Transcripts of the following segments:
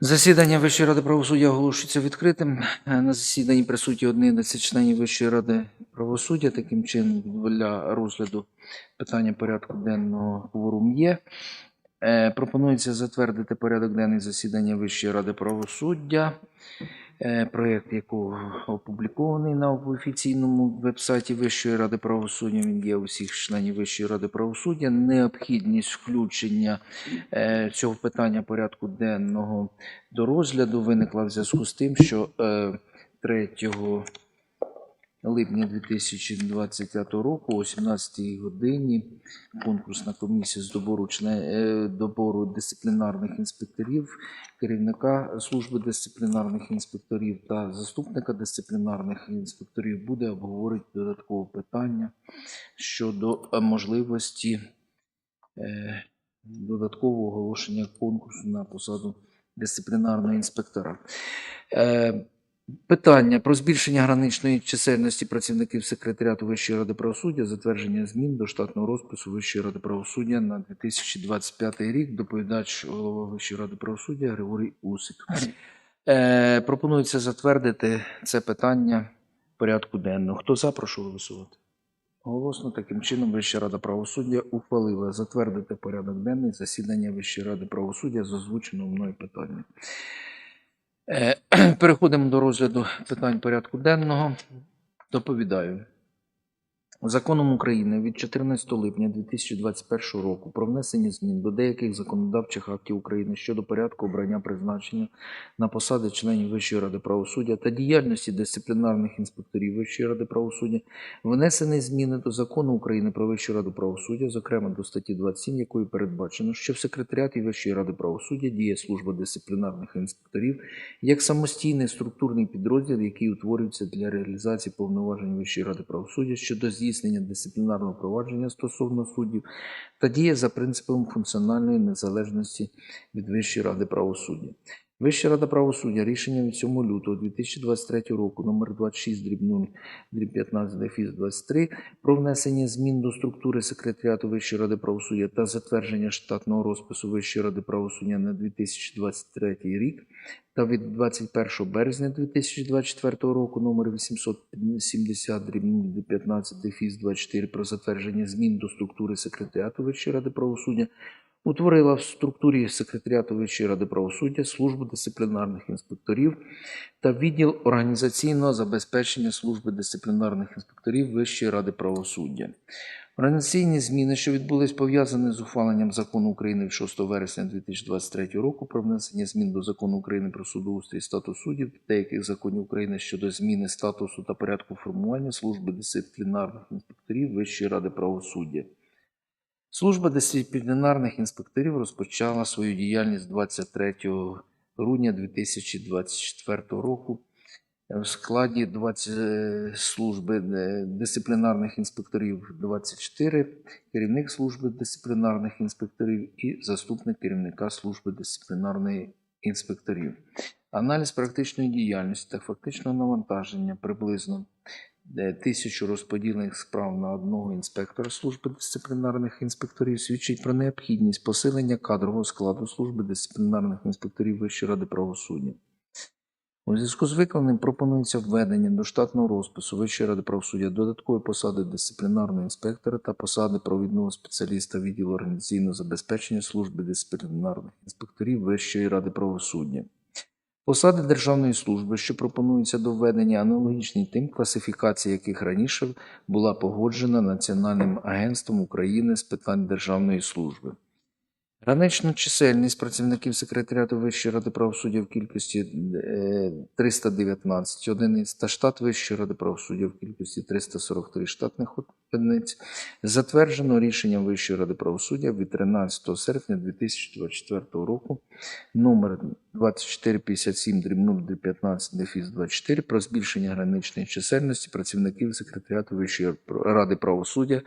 Засідання Вищої ради правосуддя оголошується відкритим. На засіданні присутні 11 членів Вищої ради правосуддя. Таким чином, для розгляду питання порядку денного кворум є. Е, Пропонується затвердити порядок денний засідання Вищої ради правосуддя, проєкт який опублікований на офіційному вебсайті Вищої ради правосуддя. Він є у всіх членів Вищої ради правосуддя. Необхідність включення е, цього питання порядку денного до розгляду виникла в зв'язку з тим, що е, 3 липня 2025 року о 17 годині конкурсна комісія з добору, е, добору дисциплінарних інспекторів, керівника служби дисциплінарних інспекторів та заступника дисциплінарних інспекторів буде обговорити додаткове питання щодо е, можливості е, додаткового оголошення конкурсу на посаду дисциплінарного інспектора. Питання про збільшення граничної чисельності працівників секретаріату Вищої ради правосуддя, затвердження змін до штатного розпису Вищої ради правосуддя на 2025 рік. Доповідач голова Вищої ради правосуддя Григорій Усик. Е, пропонується затвердити це питання в порядку денного. Хто за, прошу голосувати. Голосно таким чином Вища рада правосуддя ухвалила затвердити порядок денний засідання Вищої ради правосуддя з озвученого мною питання. Е, Переходимо до розгляду питань порядку денного. Доповідаю. Законом України від 14 липня 2021 року про внесення змін до деяких законодавчих актів України щодо порядку обрання призначення на посади членів Вищої ради правосуддя та діяльності дисциплінарних інспекторів Вищої ради правосуддя внесені зміни до закону України про Вищу раду правосуддя, зокрема до статті 27, якою передбачено, що в секретаріаті Вищої ради правосуддя діє служба дисциплінарних інспекторів як самостійний структурний підрозділ, який утворюється для реалізації повноважень Вищої ради правосуддя щодо здійснення дисциплінарного провадження стосовно суддів та діє за принципом функціональної незалежності від Вищої ради правосуддя. Вища рада правосуддя. Рішенням від 7 лютого 2023 року номер 26 дріб 0 дріб 15 дефіс 23 про внесення змін до структури секретаріату Вищої ради правосуддя та затвердження штатного розпису Вищої ради правосуддя на 2023 рік та від 21 березня 2024 року номер 870 дріб 0 15 дефіс 24 про затвердження змін до структури секретаріату Вищої ради правосуддя утворила в структурі секретаріату Вищої ради правосуддя службу дисциплінарних інспекторів та відділ організаційного забезпечення служби дисциплінарних інспекторів Вищої ради правосуддя. Організаційні зміни, що відбулись пов'язані з ухваленням закону України від 6 вересня 2023 року про внесення змін до закону України про судоустрій статус суддів, деяких законів України щодо зміни статусу та порядку формування служби дисциплінарних інспекторів Вищої ради правосуддя. Служба дисциплінарних інспекторів розпочала свою діяльність 23 грудня 2024 року в складі 20 служби е, дисциплінарних інспекторів 24, керівник служби дисциплінарних інспекторів і заступник керівника служби дисциплінарної інспекторів. Аналіз практичної діяльності та фактичного навантаження приблизно е, тисячу розподілених справ на одного інспектора служби дисциплінарних інспекторів свідчить про необхідність посилення кадрового складу служби дисциплінарних інспекторів Вищої ради правосуддя. У зв'язку з виконаним пропонується введення до штатного розпису Вищої ради правосуддя додаткової посади дисциплінарного інспектора та посади провідного спеціаліста відділу організаційного забезпечення служби дисциплінарних інспекторів Вищої ради правосуддя. Посади державної служби, що пропонуються до введення, аналогічні тим, класифікація яких раніше була погоджена Національним агентством України з питань державної служби. Граничну чисельність працівників секретаріату Вищої ради правосуддя в кількості е, 319 одиниць та штат Вищої ради правосуддя в кількості 343 штатних одиниць затверджено рішенням Вищої ради правосуддя від 13 серпня 2024 року номер 2457 дріб 15 дефіс 24 про збільшення граничної чисельності працівників секретаріату Вищої ради правосуддя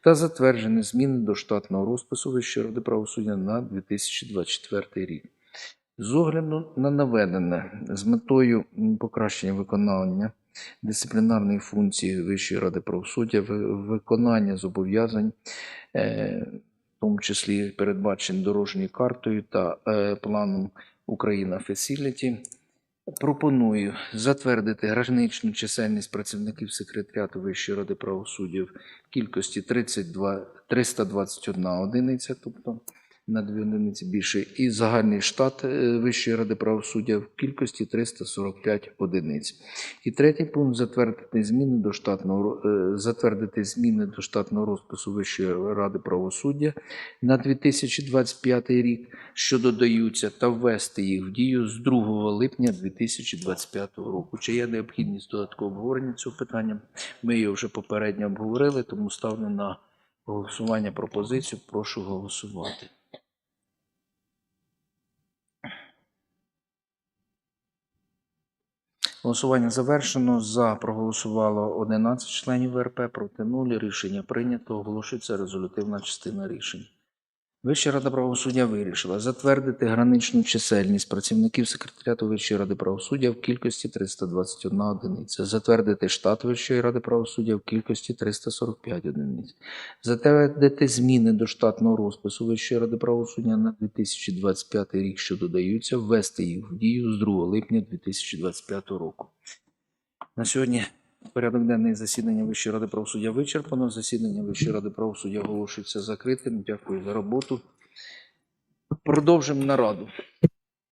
та затверджені зміни до штатного розпису Вищої ради правосуддя на 2024 рік. З огляду на наведене з метою покращення виконання дисциплінарної функції Вищої ради правосуддя, ви- виконання зобов'язань, е, в тому числі передбачені дорожньою картою та е, планом Україна Фесіліті. Пропоную затвердити граничну чисельність працівників секретаріату Вищої ради правосуддя в кількості 32, 321 одиниця, тобто на дві одиниці більше, і загальний штат е, Вищої ради правосуддя в кількості 345 одиниць. І третій пункт затвердити зміни до штатного е, затвердити зміни до штатного розпису Вищої ради правосуддя на 2025 рік, що додаються, та ввести їх в дію з 2 липня 2025 року. Чи є необхідність додаткового обговорення цього питання? Ми його вже попередньо обговорили, тому ставлю на голосування пропозицію. Прошу голосувати. Голосування завершено. За проголосувало 11 членів ВРП, проти 0. Рішення прийнято. Оголошується резолютивна частина рішень. Вища рада правосуддя вирішила затвердити граничну чисельність працівників секретаріату Вищої ради правосуддя в кількості 321 одиниця, затвердити штат Вищої ради правосуддя в кількості 345 одиниць, затвердити зміни до штатного розпису Вищої ради правосуддя на 2025 рік, що додаються, ввести їх в дію з 2 липня 2025 року. На сьогодні порядок денний засідання Вищої ради правосуддя вичерпано. Засідання Вищої ради правосуддя оголошується закритим. Дякую за роботу. Продовжимо нараду.